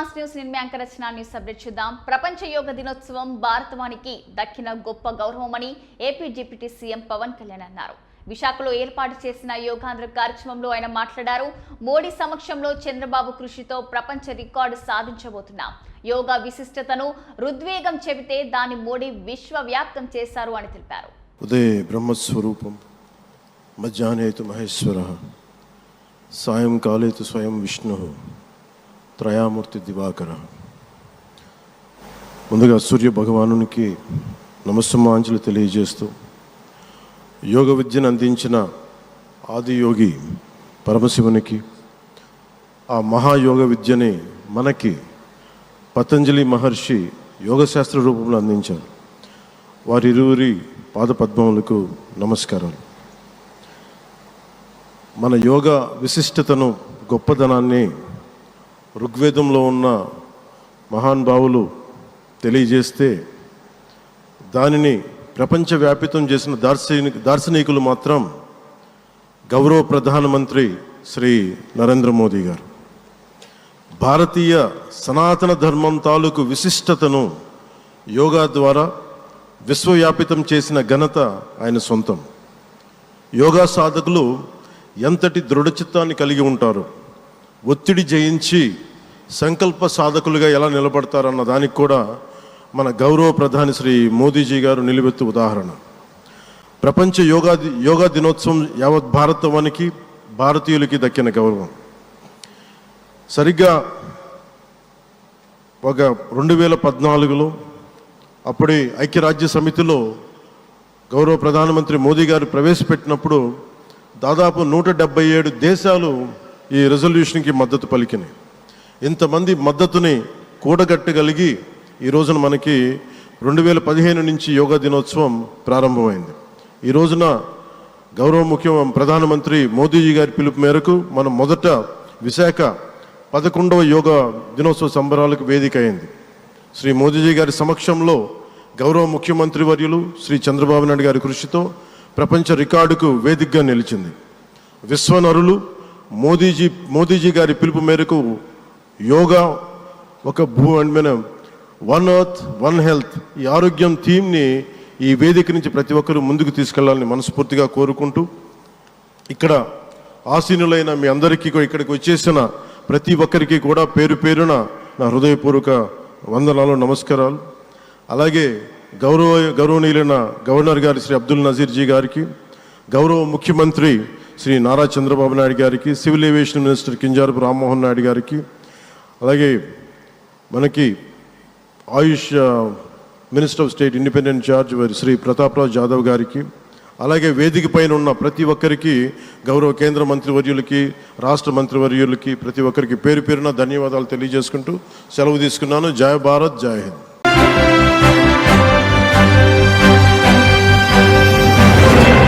Mass news నేను anchor Rachana news update చూద్దాం. ప్రపంచ యోగ దినోత్సవం భారతవానికి దక్కిన గొప్ప గౌరవమని AP deputy CM Pawan Kalyan అన్నారు. విశాఖలో ఏర్పాటు చేసిన యోగాంధ్ర కార్యక్రమంలో ఆయన మాట్లాడారు. మోడీ సమక్షంలో చంద్రబాబు కృషితో ప్రపంచ రికార్డు సాధించబోతున్నాం యోగా విశిష్టతను రుద్వేగం చెబితే దాన్ని మోడీ విశ్వవ్యాప్తం చేశారు అని తెలిపారు. ఉదయ బ్రహ్మస్వరూపం మధ్యాహ్నేతు మహేశ్వర సాయంకాలేతు స్వయం విష్ణు త్రయామూర్తి దివాకర. ముందుగా సూర్య భగవానునికి నమస్సమాంజలి తెలియజేస్తూ యోగ విద్యను అందించిన ఆది యోగి పరమశివునికి ఆ మహాయోగ విద్యని మనకి పతంజలి మహర్షి యోగశాస్త్ర రూపంలో అందించారు. వారిరువురి పాదపద్మములకు నమస్కారాలు. మన యోగ విశిష్టతను గొప్పదనాన్ని ఋగ్వేదంలో ఉన్న మహాన్ భావులు తెలియజేస్తే దానిని ప్రపంచవ్యాపితం చేసిన దార్శనిక దార్శనికులు మాత్రం గౌరవ ప్రధానమంత్రి శ్రీ నరేంద్ర మోదీ గారు. భారతీయ సనాతన ధర్మం తాలూకు విశిష్టతను యోగా ద్వారా విశ్వవ్యాపితం చేసిన ఘనత ఆయన సొంతం. యోగా సాధకులు ఎంతటి దృఢచిత్తాన్ని కలిగి ఉంటారు ఒత్తిడి జయించి సంకల్ప సాధకులుగా ఎలా నిలబడతారన్న దానికి కూడా మన గౌరవ ప్రధాని శ్రీ మోదీజీ గారు నిలబెత్తు ఉదాహరణ. ప్రపంచ యోగా యోగా దినోత్సవం యావత్ భారతవానికి భారతీయులకి దక్కిన గౌరవం. సరిగ్గా ఒక రెండు వేల పద్నాలుగులో అప్పుడే ఐక్యరాజ్య సమితిలో గౌరవ ప్రధానమంత్రి మోదీ గారు ప్రవేశపెట్టినప్పుడు దాదాపు నూట డెబ్బై ఏడు దేశాలు ఈ రెజల్యూషన్కి మద్దతు పలికినాయి. ఇంతమంది మద్దతుని కూడగట్టగలిగి ఈ రోజున మనకి రెండు వేల పదిహేను నుంచి యోగా దినోత్సవం ప్రారంభమైంది. ఈ రోజున గౌరవ ముఖ్య ప్రధానమంత్రి మోదీజీ గారి పిలుపు మేరకు మనం మొదట విశాఖ పదకొండవ యోగా దినోత్సవ సంబరాలకు వేదిక అయింది. శ్రీ మోదీజీ గారి సమక్షంలో గౌరవ ముఖ్యమంత్రి వర్యులు శ్రీ చంద్రబాబు నాయుడు గారి కృషితో ప్రపంచ రికార్డుకు వేదికగా నిలిచింది. విశ్వనరులు మోదీజీ మోదీజీ గారి పిలుపు మేరకు యోగా ఒక భూ అండ్ మన వన్ ఎర్త్ వన్ హెల్త్ ఈ ఆరోగ్యం థీమ్ని ఈ వేదిక నుంచి ప్రతి ఒక్కరూ ముందుకు తీసుకెళ్ళాలని మనస్ఫూర్తిగా కోరుకుంటూ ఇక్కడ ఆసీనులైన మీ అందరికీ కూడా ఇక్కడికి వచ్చేసిన ప్రతి ఒక్కరికి కూడా పేరు పేరున నా హృదయపూర్వక వందనాలు నమస్కారాలు. అలాగే గౌరవ గౌరవనీయులైన గవర్నర్ గారి శ్రీ అబ్దుల్ నజీర్జీ గారికి గౌరవ ముఖ్యమంత్రి శ్రీ నారా చంద్రబాబు నాయుడు గారికి civil aviation minister Kinjarapu Rammohan Naidu గారికి అలాగే మనకి Ayush minister of state independent charge వారి శ్రీ ప్రతాప్రాజ్ జాదవ్ గారికి అలాగే వేదిక పైన ఉన్న ప్రతి ఒక్కరికి గౌరవ కేంద్ర మంత్రివర్యులకి రాష్ట్ర మంత్రివర్యులకి ప్రతి ఒక్కరికి పేరు పేరున ధన్యవాదాలు తెలియజేసుకుంటూ సెలవు తీసుకున్నాను. జయ భారత్ జయ హింద్.